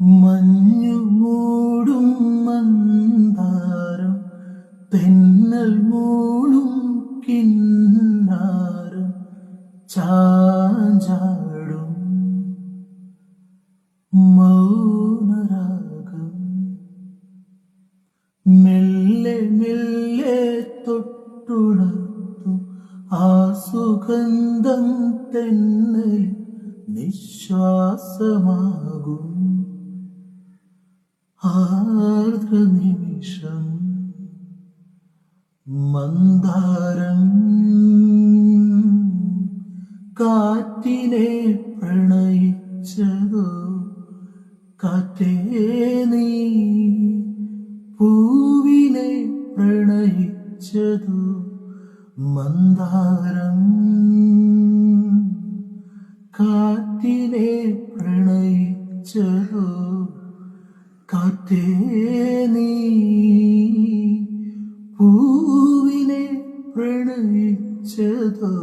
മഞ്ഞു മൂടും മന്ദാരം തെന്നൽ മൂളും കിന്നാരം ചാഞ്ചാടും മൗനരാഗം. മെല്ലെ മെല്ലെ തൊട്ടുണർത്തും ആ സുഗന്ധം തെന്നൽ നിശ്വാസമാകും. ആർദ്ര നിമിഷം മന്ദാരം കാറ്റിനെ പ്രണയിച്ചതോ കാറ്റേ നീ പൂവിനെ പ്രണയിച്ചതോ മന്ദാരം കാറ്റിനെ പ്രണയിച്ചതോ കാറ്റേ നീ. പൂവിനെ പ്രണയിച്ചതോ